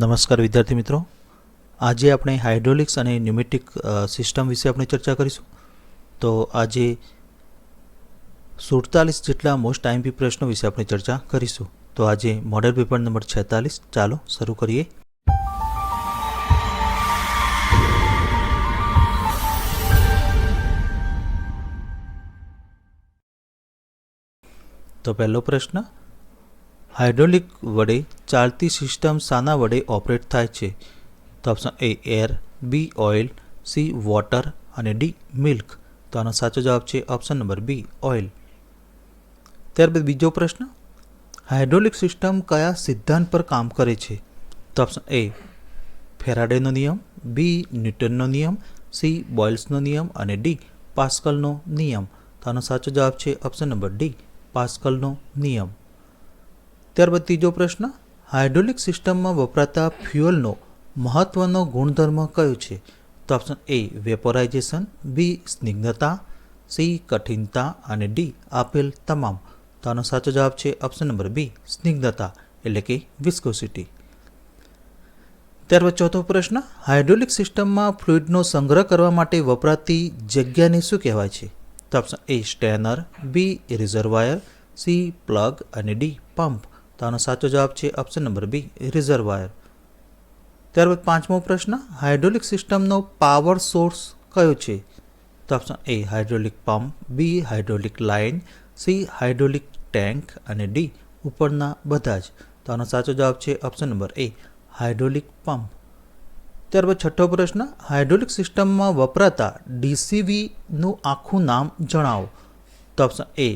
નમસ્કાર વિદ્યાર્થી મિત્રો. આજે આપણે હાઇડ્રોલિક્સ અને ન્યુમેટિક સિસ્ટમ વિશે આપણે ચર્ચા કરીશું. તો આજે સુડતાલીસ જેટલા મોસ્ટ આઈએમપી પ્રશ્નો વિશે આપણે ચર્ચા કરીશું. તો આજે મોડેલ પેપર નંબર છેતાલીસ. ચાલો શરૂ કરીએ. તો પહેલો પ્રશ્ન હાઇડ્રોલિક વડે ચાલતી સિસ્ટમ શાના વડે ઓપરેટ થાય છે. તો option A air, B oil, C water અને ડી મિલ્ક. તો આનો સાચો જવાબ છે ઓપ્શન નંબર બી ઓઇલ. ત્યારબાદ બીજો પ્રશ્ન. હાઇડ્રોલિક સિસ્ટમ કયા સિદ્ધાંત પર કામ કરે છે? તો ઓપ્શન એ ફેરાડેનો નિયમ, બી ન્યૂટનનો નિયમ, સી બોઇલ્સનો નિયમ અને ડી પાસ્કલનો નિયમ. તો આનો સાચો જવાબ છે ઓપ્શન નંબર ડી પાસ્કલનો નિયમ. ત્યારબાદ ત્રીજો પ્રશ્ન, હાઇડ્રોલિક સિસ્ટમમાં વપરાતા ફ્યુઅલનો મહત્વનો ગુણધર્મ કયો છે? તો ઓપ્શન એ વેપોરાઇઝેશન બી સ્નિગ્ધતા સી કઠિનતા અને ડી આપેલ તમામ. તો આનો સાચો જવાબ છે ઓપ્શન નંબર બી સ્નિગ્ધતા, એટલે કે વિસ્કોસિટી ત્યારબાદ ચોથો પ્રશ્ન, હાઇડ્રોલિક સિસ્ટમમાં ફ્લુઇડનો સંગ્રહ કરવા માટે વપરાતી જગ્યાને શું કહેવાય છે? તો option A strainer B reservoir C plug અને ડી પંપ. તો આનો સાચો જવાબ છે ઓપ્શન નંબર બી રિઝર્વાયર ત્યારબાદ પાંચમો પ્રશ્ન હાઇડ્રોલિક સિસ્ટમનો પાવર સોર્સ કયો છે? તો option A hydraulic pump B hydraulic line C hydraulic tank અને ડી ઉપરના બધા જ. તો આનો સાચો જવાબ છે option number A hydraulic pump ત્યારબાદ છઠ્ઠો પ્રશ્ન હાઇડ્રોલિક સિસ્ટમમાં વપરાતા ડીસીવીનું આખું નામ જણાવો. તો option A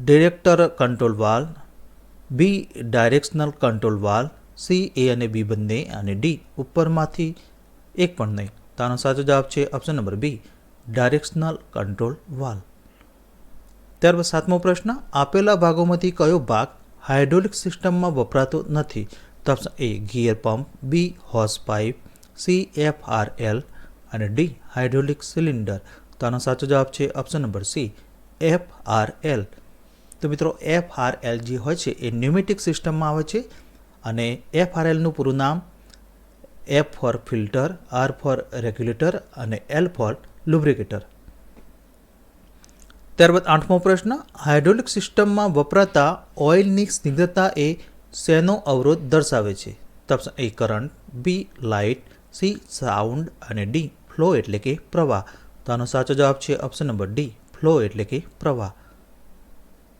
director control valve B directional control valve, C, A અને બી બંને અને ડી ઉપરમાંથી એક પણ નહીં. તો આનો સાચો જવાબ છે option number B, directional control valve. ત્યારબાદ સાતમો પ્રશ્ન, આપેલા ભાગોમાંથી કયો ભાગ હાઇડ્રોલિક સિસ્ટમમાં વપરાતો નથી? તો option A gear pump B hose pipe C F R L અને ડી હાઇડ્રોલિક સિલિન્ડર. તો આનો સાચો જવાબ છે option number C F R L તો મિત્રો એફ આર એલ જે હોય છે, એ ન્યુમેટિક સિસ્ટમમાં આવે છે અને એફ આર એલનું પૂરું નામ F for filter R for regulator અને એલ ફોર લુબ્રિકેટર ત્યારબાદ આઠમો પ્રશ્ન હાઇડ્રોલિક સિસ્ટમમાં વપરાતા ઓઇલની સ્નિગ્ધતા એ શેનો અવરોધ દર્શાવે છે? તો A current B light C sound અને ડી ફ્લો એટલે કે પ્રવાહ. તો આનો સાચો જવાબ છે ઓપ્શન નંબર ડી ફ્લો એટલે કે પ્રવાહ.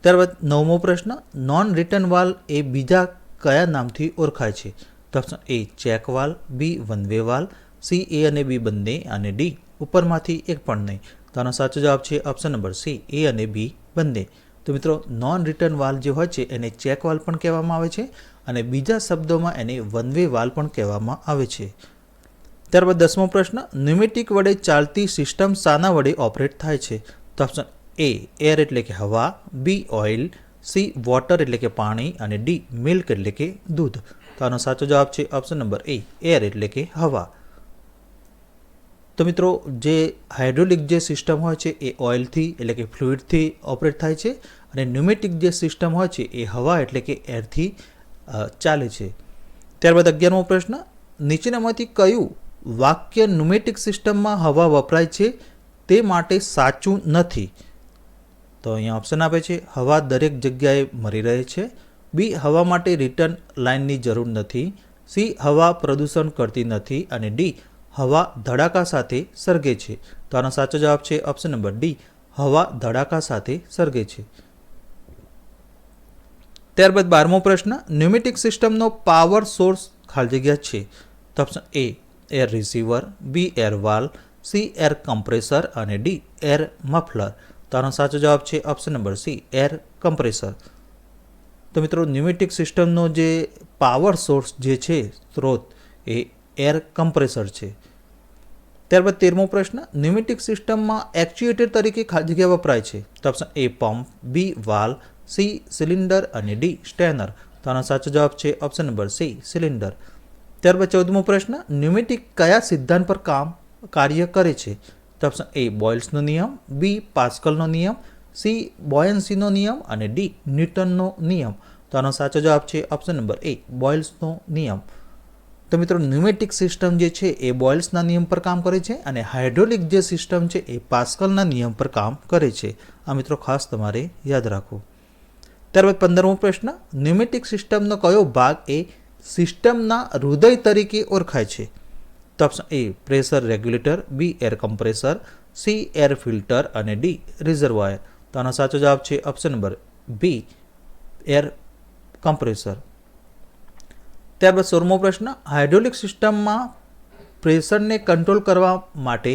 ત્યારબાદ નવમો પ્રશ્ન નોન રિટર્ન વાલ એ બીજા કયા નામથી ઓળખાય છે? તો option A check valve B one way valve C A અને બી બંને અને ડી ઉપરમાંથી એક પણ નહીં. તો આનો સાચો જવાબ છે ઓપ્શન નંબર સી એ અને બી બંને. તો મિત્રો નોન રિટર્ન વાલ જે હોય છે, એને ચેક વાલ પણ કહેવામાં આવે છે અને બીજા શબ્દોમાં એને વન વે વાલ પણ કહેવામાં આવે છે. ત્યારબાદ દસમો પ્રશ્ન ન્યુમેટિક વડે ચાલતી સિસ્ટમ શાના વડે ઓપરેટ થાય છે? તો ઓપ્શન એ એર એટલે કે હવા બી ઓઇલ સી વોટર એટલે કે પાણી અને ડી મિલ્ક એટલે કે દૂધ. તો આનો સાચો જવાબ છે ઓપ્શન નંબર એ એર એટલે કે હવા. તો મિત્રો, જે હાઇડ્રોલિક જે સિસ્ટમ હોય છે એ ઓઇલથી એટલે કે ફ્લુઇડથી ઓપરેટ થાય છે અને ન્યુમેટિક જે સિસ્ટમ હોય છે એ હવા એટલે કે એરથી ચાલે છે. ત્યારબાદ અગિયારમો પ્રશ્ન, નીચેનામાંથી કયું વાક્ય ન્યુમેટિક સિસ્ટમમાં હવા વપરાય છે તે માટે સાચું નથી? તો અહીંયા ઓપ્શન આપે છે, હવા દરેક જગ્યાએ મળી રહે છે. બી હવા માટે રિટર્ન લાઇનની જરૂર નથી. સી હવા પ્રદૂષણ કરતી નથી. અને ડી હવા ધડાકા સાથે સળગે છે. તો આનો સાચો જવાબ છે ઓપ્શન નંબર ડી હવા ધડાકા સાથે સળગે છે. ત્યારબાદ બારમો પ્રશ્ન ન્યુમેટિક સિસ્ટમનો પાવર સોર્સ ખાલી જગ્યા છે. તો option A air receiver B air valve C air compressor અને ડી એર મફલર તો આનો સાચો જવાબ છે option number C air compressor તો મિત્રો ન્યુમેટિક સિસ્ટમનો જે પાવર સોર્સ જે છે, સ્ત્રોત, એ એર કમ્પ્રેસર છે. ત્યારબાદ તેરમો પ્રશ્ન ન્યુમેટિક સિસ્ટમમાં એક્ચ્યુએટર તરીકે જગ્યા વપરાય છે? તો option A pump B valve C cylinder અને ડી સ્ટેનર તો આનો સાચો જવાબ છે ઓપ્શન નંબર સી સિલિન્ડર ત્યારબાદ ચૌદમો પ્રશ્ન ન્યુમેટિક કયા સિદ્ધાંત પર કામ, કાર્ય કરે છે? તો ઓપ્શન એ બોયલ્સનો નિયમ બી પાસ્કલનો નિયમ સી બોયન્સીનો નિયમ અને ડી ન્યૂટનનો નિયમ. તો આનો સાચો જવાબ છે ઓપ્શન નંબર એ બોયલ્સનો નિયમ. તો મિત્રો ન્યુમેટિક સિસ્ટમ જે છે એ બોઇલ્સના નિયમ પર કામ કરે છે અને હાઇડ્રોલિક જે સિસ્ટમ છે એ પાસ્કલના નિયમ પર કામ કરે છે. આ મિત્રો ખાસ તમારે યાદ રાખવું ત્યારબાદ પંદરમો પ્રશ્ન ન્યુમેટિક સિસ્ટમનો કયો ભાગ એ સિસ્ટમના હૃદય તરીકે ઓળખાય છે? તો option A pressure regulator, B air compressor, C air filter અને ડી રિઝર્વાયર. તો આનો સાચો જવાબ છે option number B, air compressor. ત્યારબાદ સોળમો પ્રશ્ન, હાઇડ્રોલિક સિસ્ટમમાં પ્રેશરને કંટ્રોલ કરવા માટે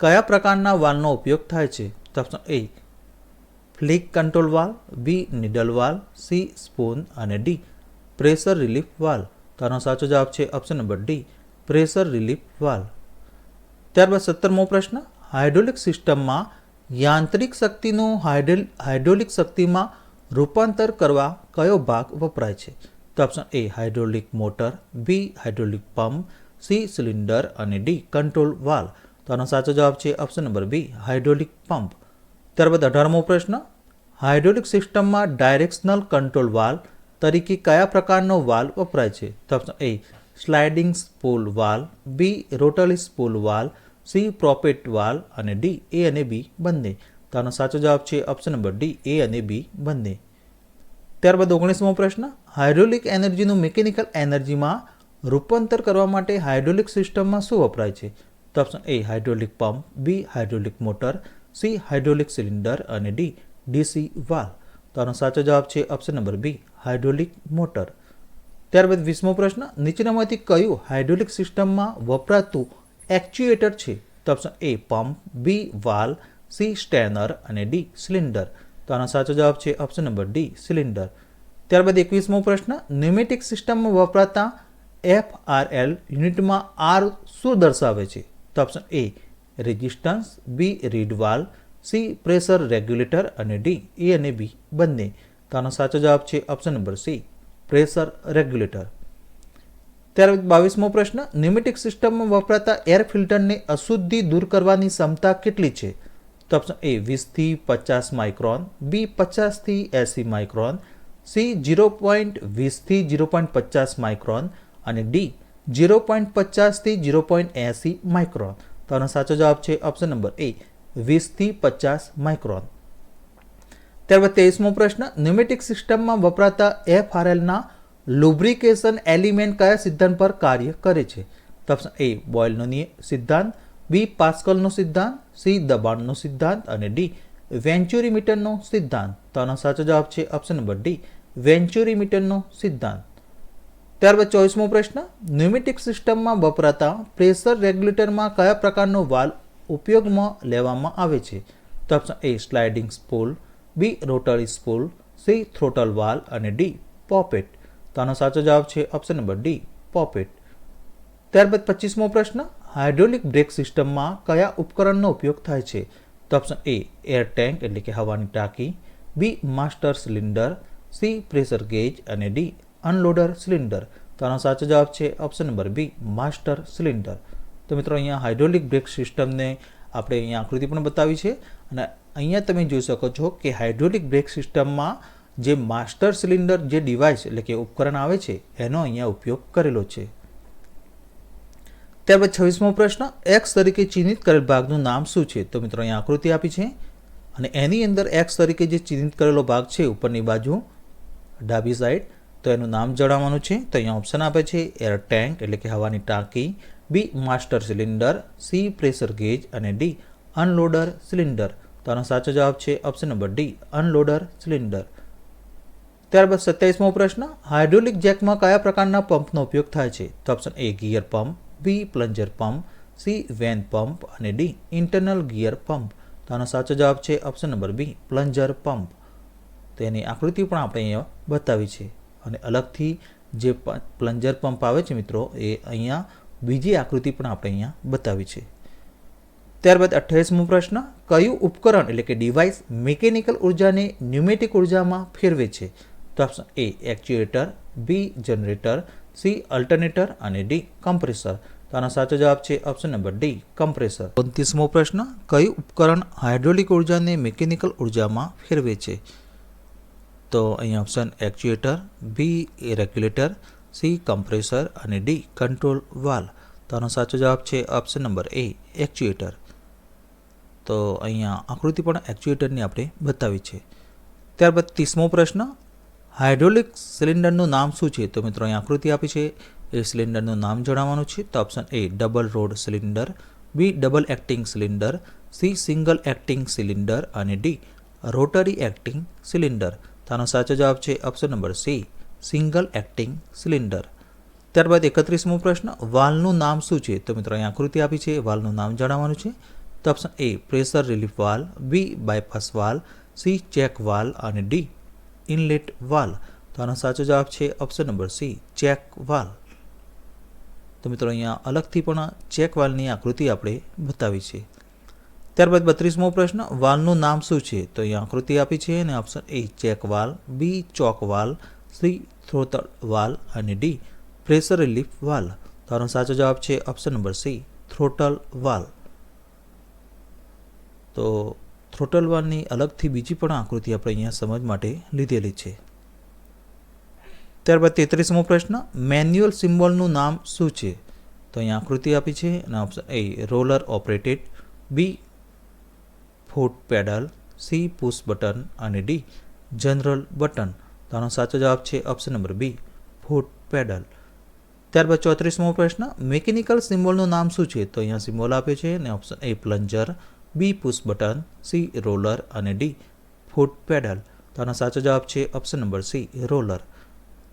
કયા પ્રકારના વાલ્વનો ઉપયોગ થાય છે? તો option A, flick control valve B needle valve C spool અને ડી પ્રેશર રિલીફ વાલ તો આનો સાચો જવાબ છે option number D pressure relief valve. ત્યારબાદ સત્તરમો પ્રશ્ન, હાઇડ્રોલિક સિસ્ટમમાં યાંત્રિક શક્તિનું હાઇડ્રોલ, હાઇડ્રોલિક શક્તિમાં રૂપાંતર કરવા કયો ભાગ વપરાય છે? તો option A hydraulic motor B hydraulic pump C cylinder અને ડી કંટ્રોલ વાલ્વ. તો આનો સાચો જવાબ છે option number B hydraulic pump. ત્યારબાદ અઢારમો પ્રશ્ન, હાઇડ્રોલિક સિસ્ટમમાં ડાયરેક્શનલ કંટ્રોલ વાલ્વ તરીકે કયા પ્રકારનો વાલ્વ વપરાય છે? તો option A sliding spool valve B rotary spool valve C પ્રોપેટ વાલ અને ડી એ અને બી બંને. તો આનો સાચો જવાબ છે ઓપ્શન નંબર ડી એ અને બી બંને. ત્યારબાદ ઓગણીસમો પ્રશ્ન હાઇડ્રોલિક એનર્જીનું મિકેનિકલ એનર્જીમાં રૂપાંતર કરવા માટે હાઇડ્રોલિક સિસ્ટમમાં શું વપરાય છે? તો option A hydraulic pump B hydraulic motor C hydraulic cylinder અને ડી ડીસી વાલ તો આનો સાચો જવાબ છે option number B hydraulic motor ત્યારબાદ વીસમો પ્રશ્ન, નીચેનામાંથી કયું હાઇડ્રોલિક સિસ્ટમમાં વપરાતું એક્ચ્યુએટર છે? તો option A pump B valve C strainer અને ડી સિલિન્ડર. તો આનો સાચો જવાબ છે ઓપ્શન નંબર ડી સિલિન્ડર. ત્યારબાદ એકવીસમો પ્રશ્ન, ન્યુમેટિક સિસ્ટમમાં વપરાતા એફ આર એલ યુનિટમાં આર શું દર્શાવે છે? તો option A resistance B reed valve C pressure regulator અને ડી એ અને બી બંને. તો આનો સાચો જવાબ છે option number C pressure regulator. ત્યારબાદ બાવીસમો પ્રશ્ન ન્યુમેટિક સિસ્ટમમાં વપરાતા એર ફિલ્ટરને અશુદ્ધિ દૂર કરવાની ક્ષમતા કેટલી છે? તો ઓપ્શન એ વીસથી પચાસ માઇક્રોન બી પચાસથી એંસી માઇક્રોન સી જીરો પોઈન્ટ વીસથી જીરો પોઈન્ટ પચાસ માઇક્રોન અને ડી જીરો પોઈન્ટ પચાસથી જીરો પોઈન્ટ એંસી માઇક્રોન. તો આનો સાચો જવાબ છે ઓપ્શન નંબર એ વીસથી પચાસ માઇક્રોન. ત્યારબાદ તેવીસમો પ્રશ્ન, ન્યુમેટિક સિસ્ટમમાં વપરાતા એફઆરએલના લુબ્રિકેશન એલિમેન્ટ કયા સિદ્ધાંત પર કાર્ય કરે છે? ઓપ્શન એ બોઇલનો સિદ્ધાંત બી પાસ્કલનો સિદ્ધાંત સી દબાણનો સિદ્ધાંત અને ડી વેન્ચ્યુરીમીટરનો સિદ્ધાંત. તો આનો સાચો જવાબ છે ઓપ્શન નંબર ડી વેન્ચ્યુરીમીટરનો સિદ્ધાંત. ત્યારબાદ ચોવીસમો પ્રશ્ન, ન્યુમેટિક સિસ્ટમમાં વપરાતા પ્રેશર રેગ્યુલેટરમાં કયા પ્રકારનો વાલ્વ ઉપયોગમાં લેવામાં આવે છે? તો option A sliding spool B rotor spool, C throttle valve અને ડી પોપેટ. તો આનો સાચો જવાબ છે ઓપ્શન નંબર ડી, પોપેટ. ત્યારબાદ પચીસમો પ્રશ્ન, હાઇડ્રોલિક બ્રેક સિસ્ટમમાં કયા ઉપકરણનો ઉપયોગ થાય છે? તો ઓપ્શન એ, એર ટેન્ક એટલે કે હવાની ટાંકી, B master cylinder, C pressure gauge અને ડી અનલોડર સિલિન્ડર. તો આનો સાચો જવાબ છે option number B, master cylinder. તો મિત્રો, અહીંયા હાઇડ્રોલિક બ્રેક સિસ્ટમને આપણે અહીંયા આકૃતિ પણ બતાવી છે અને અહીંયા તમે જોઈ શકો છો કે હાઇડ્રોલિક બ્રેક સિસ્ટમમાં જે માસ્ટર સિલિન્ડર જે ડિવાઇસ એટલે કે ઉપકરણ આવે છે, એનો અહીંયા ઉપયોગ કરેલો છે. ત્યારબાદ છવ્વીસમો પ્રશ્ન એક્સ તરીકે ચિહ્નિત કરેલ ભાગનું નામ શું છે? તો મિત્રો અહીંયા આકૃતિ આપી છે અને એની અંદર એક્સ તરીકે જે ચિહ્નિત કરેલો ભાગ છે, ઉપરની બાજુ ડાબી સાઈડ તો એનું નામ જણાવવાનું છે. તો અહીંયા ઓપ્શન આપે છે એર ટેન્ક એટલે કે હવાની ટાંકી B master cylinder C pressure gauge અને ડી અનલોડર સિલિન્ડર. તો સાચો જવાબ છે option number D unloader cylinder ત્યારબાદ સત્યાવીસમો પ્રશ્ન હાઇડ્રોલિક જેકમાં કયા પ્રકારના પંપનો ઉપયોગ થાય છે? તો option A gear pump B plunger pump C vane pump અને ડી ઇન્ટરનલ ગિયર પંપ તો સાચો જવાબ છે option number B plunger pump તેની આકૃતિ પણ આપણે અહીંયા બતાવી છે. અને અલગથી જે પ્લન્જર પંપ આવે છે મિત્રો, એ અહીંયા બીજી આકૃતિ પણ આપણે અહીંયા બતાવી છે. ત્યારબાદ અઠ્યાવીસમો પ્રશ્ન, કયું ઉપકરણ એટલે કે ડિવાઇસ મિકેનિકલ ઉર્જાને ન્યુમેટિક ઉર્જામાં ફેરવે છે? તો option A actuator B generator C alternator અને ડી કમ્પ્રેસર તો આનો સાચો જવાબ છે ઓપ્શન નંબર ડી કમ્પ્રેસર ઓગણત્રીસમો પ્રશ્ન, કયું ઉપકરણ હાઇડ્રોલિક ઉર્જાને મિકેનિકલ ઉર્જામાં ફેરવે છે? તો અહીંયા option actuator B regulator C compressor અને ડી કંટ્રોલ વાલ તો આનો સાચો જવાબ છે ઓપ્શન નંબર એ એક્ચ્યુએટર તો અહીંયા આકૃતિ પણ એક્ચ્યુએટરની આપણે બતાવી છે. ત્યારબાદ ત્રીસમો પ્રશ્ન હાઇડ્રોલિક સિલિન્ડરનું નામ શું છે? તો મિત્રો અહીં આકૃતિ આપી છે. એ સિલિન્ડરનું નામ જણાવવાનું છે. તો option A double rod cylinder B double acting cylinder C single acting cylinder અને ડી રોટરી એક્ટિંગ સિલિન્ડર તો આનો સાચો જવાબ છે option number C single acting cylinder ત્યારબાદ એકત્રીસમો પ્રશ્ન, વાલનું નામ શું છે? તો મિત્રો અહીં આકૃતિ આપી છે. વાલનું નામ જણાવવાનું છે. તો option A pressure relief valve B bypass valve C check valve અને ડી ઇનલેટ વાલ તો આનો સાચો જવાબ છે option number C check valve તો મિત્રો અહીંયા અલગથી પણ ચેક વાલની આકૃતિ આપણે બતાવી છે. ત્યારબાદ બત્રીસમો પ્રશ્ન વાલનું નામ શું છે? તો અહીંયા આકૃતિ આપી છે અને option A check valve B choke valve C throttle valve અને ડી પ્રેશર રિલીફ વાલ તો આનો સાચો જવાબ છે option number C throttle valve તો થ્રોટલ વાલની અલગથી બીજી પણ આકૃતિ આપણે અહીંયા સમજ માટે લીધેલી છે. ત્યારબાદ તેત્રીસમો પ્રશ્ન, મેન્યુઅલ સિમ્બોલનું નામ શું છે? તો અહીંયા આકૃતિ આપી છે અને option A, roller operated, B, foot pedal, C, push button અને ડી, જનરલ બટન. તો આનો સાચો જવાબ છે option number B, foot pedal. ત્યારબાદ ચોત્રીસમો પ્રશ્ન, મિકેનિકલ સિમ્બોલનું નામ શું છે? તો અહીંયા સિમ્બોલ આપ્યો છે અને option A, plunger B push button, C roller અને ડી ફૂટ પેડલ. તો આનો સાચો જવાબ છે ઓપ્શન નંબર સી રોલર.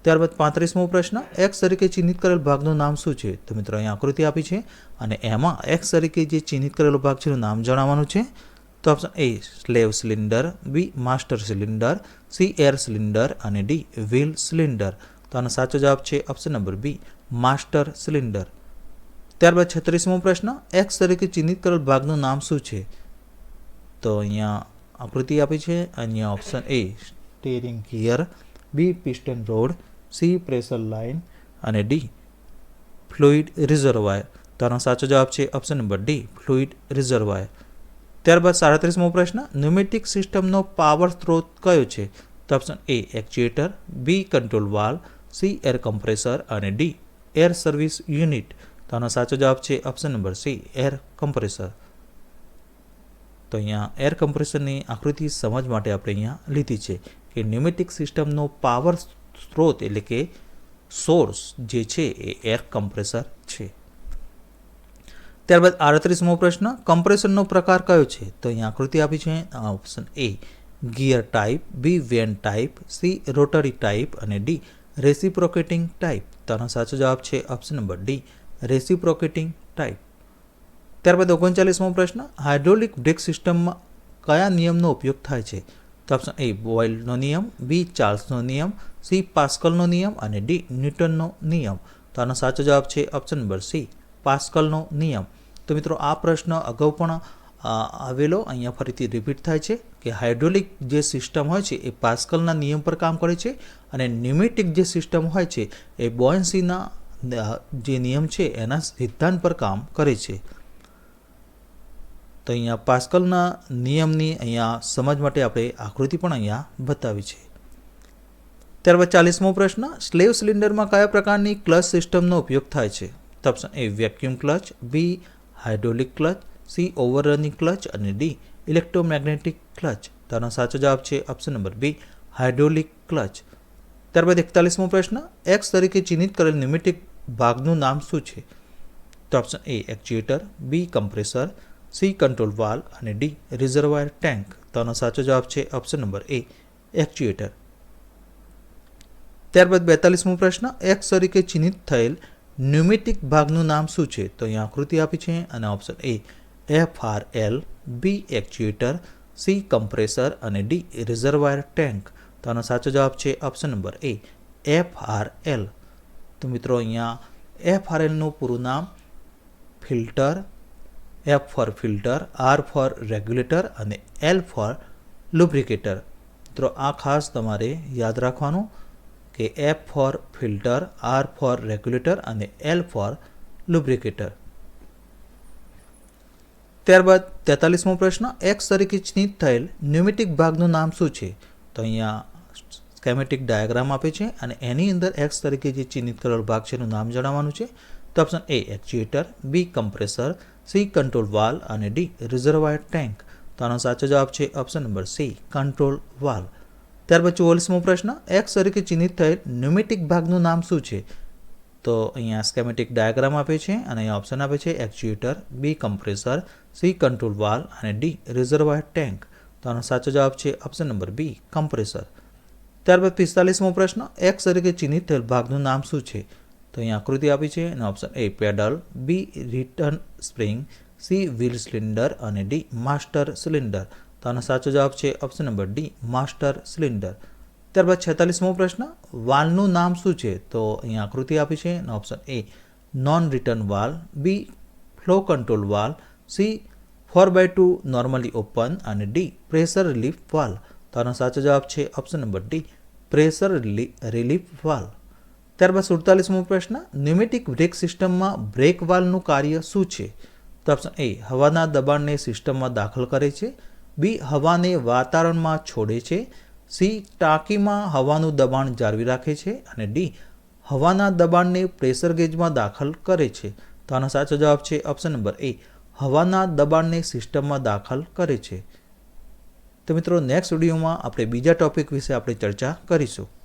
ત્યારબાદ પાંત્રીસમો પ્રશ્ન એક્સ તરીકે ચિહ્નિત કરેલ ભાગનું નામ શું છે? તો મિત્રો અહીં આકૃતિ આપી છે અને એમાં એક્સ તરીકે જે ચિહ્નિત કરેલો ભાગ છે એનું નામ જણાવવાનું છે. તો option A, slave cylinder, B master cylinder, C air cylinder અને ડી વ્હીલ સિલિન્ડર. તો આનો સાચો જવાબ છે option number B, master cylinder. ત્યારબાદ છત્રીસમો પ્રશ્ન એક્સ તરીકે ચિહ્નિત કરેલ ભાગનું નામ શું છે? તો અહીંયા આકૃતિ આપી છે. અહીંયા option A steering gear B piston rod C pressure line અને ડી ફ્લુઇડ રિઝર્વાયર તો આનો સાચો જવાબ છે option number D fluid reservoir ત્યારબાદ સાડત્રીસમો પ્રશ્ન ન્યુમેટિક સિસ્ટમનો પાવર સ્ત્રોત કયો છે? તો option A actuator B control valve C air compressor અને ડી એર સર્વિસ યુનિટ તો આનો સાચો જવાબ છે option number C air compressor તો અહીંયા એર કમ્પ્રેસરની આકૃતિ સમજ માટે આપણે અહીંયા લીધી છે કે ન્યુમેટિક સિસ્ટમનો પાવર સ્ત્રોત એટલે કે સોર્સ જે છે એ એર કમ્પ્રેસર છે. ત્યારબાદ આડત્રીસમો પ્રશ્ન કમ્પ્રેસરનો પ્રકાર કયો છે? તો અહીંયા આકૃતિ આપી છે option A gear type B vane type C rotary type અને ડી રેસિપ્રોકેટિંગ ટાઈપ તો આનો સાચો જવાબ છે option number D reciprocating type ત્યારબાદ ઓગણચાલીસમો પ્રશ્ન હાઇડ્રોલિક બ્રેક સિસ્ટમમાં કયા નિયમનો ઉપયોગ થાય છે? તો ઓપ્શન એ બોઇલનો નિયમ બી ચાર્લ્સનો નિયમ સી પાસ્કલનો નિયમ અને ડી ન્યૂટનનો નિયમ. તો આનો સાચો જવાબ છે ઓપ્શન નંબર સી પાસ્કલનો નિયમ. તો મિત્રો, આ પ્રશ્ન અગાઉ પણ આવેલો, અહીંયા ફરીથી રિપીટ થાય છે કે હાઇડ્રોલિક જે સિસ્ટમ હોય છે એ પાસ્કલના નિયમ પર કામ કરે છે અને ન્યુમેટિક જે સિસ્ટમ હોય છે એ બોયન્સીના જે નિયમ છે એના સિદ્ધાંત પર કામ કરે છે. તો અહીંયા પાસ્કલના નિયમની અહીંયા સમજ માટે આપણે આકૃતિ પણ અહીંયા બતાવી છે. ત્યારબાદ ચાલીસમો પ્રશ્ન, સ્લેવ સિલિન્ડરમાં કયા પ્રકારની ક્લચ સિસ્ટમનો ઉપયોગ થાય છે? Option A, vacuum clutch B hydraulic clutch C overrunning clutch અને ડી ઇલેક્ટ્રોમેગ્નેટિક ક્લચ. તો આનો સાચો જવાબ છે option number B hydraulic clutch. ત્યારબાદ એકતાલીસમો પ્રશ્ન એક્સ તરીકે ચિહ્નિત કરેલ ન્યુમેટિક ભાગનું નામ શું છે? તો option A actuator B compressor C control valve અને ડી રિઝર્વાયર ટેન્ક તો આનો સાચો જવાબ છે ઓપ્શન નંબર એ એક્ચ્યુએટર ત્યારબાદ બેતાલીસમો પ્રશ્ન એક્સ તરીકે ચિહ્નિત થયેલ ન્યુમેટિક ભાગનું નામ શું છે? તો અહીંયા આકૃતિ આપી છે અને option A F R L B actuator C compressor અને ડી રિઝર્વાયર ટેન્ક તો આનો સાચો જવાબ છે option number A F R L તો મિત્રો અહીંયા એફ આર એલનું પૂરું નામ filter F for filter R for regulator અને એલ ફોર લુબ્રિકેટર મિત્રો આ ખાસ તમારે યાદ રાખવાનું કે F for filter R for regulator અને એલ ફોર લુબ્રિકેટર ત્યારબાદ તેતાલીસમો પ્રશ્ન એક્સ તરીકે ચિહ્નિત થયેલ ન્યુમેટિક ભાગનું નામ શું છે? તો અહીંયા સ્કેમેટિક ડાયાગ્રામ આપે છે અને એની અંદર એક્સ તરીકે જે ચિહ્નિત કરેલ ભાગ છે એનું નામ જણાવવાનું છે. તો option A actuator B compressor C control valve અને ડી રિઝર્વાયર ટેન્ક તો આનો સાચો જવાબ છે option number C control valve ત્યારબાદ ચોવીસમો પ્રશ્ન એક્સ તરીકે ચિહ્નિત થયેલ ન્યુમેટિક ભાગનું નામ શું છે? તો અહીંયા સ્કેમેટિક ડાયાગ્રામ આપે છે અને અહીંયા ઓપ્શન આપે છે actuator B compressor C control valve અને ડી રિઝર્વાયર ટેન્ક તો આનો સાચો જવાબ છે ઓપ્શન નંબર બી કમ્પ્રેસર ત્યારબાદ પિસ્તાલીસમો પ્રશ્ન એક્સ તરીકે ચિહ્નિત થયેલ ભાગનું નામ શું છે? તો અહીં આકૃતિ આપી છે અને option A pedal B return spring C wheel cylinder અને ડી માસ્ટર સિલિન્ડર તો આનો સાચો જવાબ છે option number D master cylinder ત્યારબાદ છેતાલીસમો પ્રશ્ન, વાલનું નામ શું છે? તો અહીંયા આકૃતિ આપી છે અને option A non return valve B flow control valve C four by two normally open અને ડી પ્રેશર રિલીફ વાલ. તો આનો સાચો જવાબ છે option number D, pressure relief valve. ત્યારબાદ સુડતાલીસમો પ્રશ્ન, ન્યુમેટિક બ્રેક સિસ્ટમમાં બ્રેક વાલ્વનું કાર્ય શું છે? તો ઓપ્શન એ, હવાના દબાણને સિસ્ટમમાં દાખલ કરે છે. બી, હવાને વાતાવરણમાં છોડે છે. સી, ટાંકીમાં હવાનું દબાણ જાળવી રાખે છે. અને ડી, હવાના દબાણને પ્રેશર ગેજમાં દાખલ કરે છે. તો આનો સાચો જવાબ છે ઓપ્શન નંબર એ હવાના દબાણને સિસ્ટમમાં દાખલ કરે છે. તો મિત્રો નેક્સ્ટ વિડીયોમાં આપણે બીજા ટોપિક વિશે આપણે ચર્ચા કરીશું.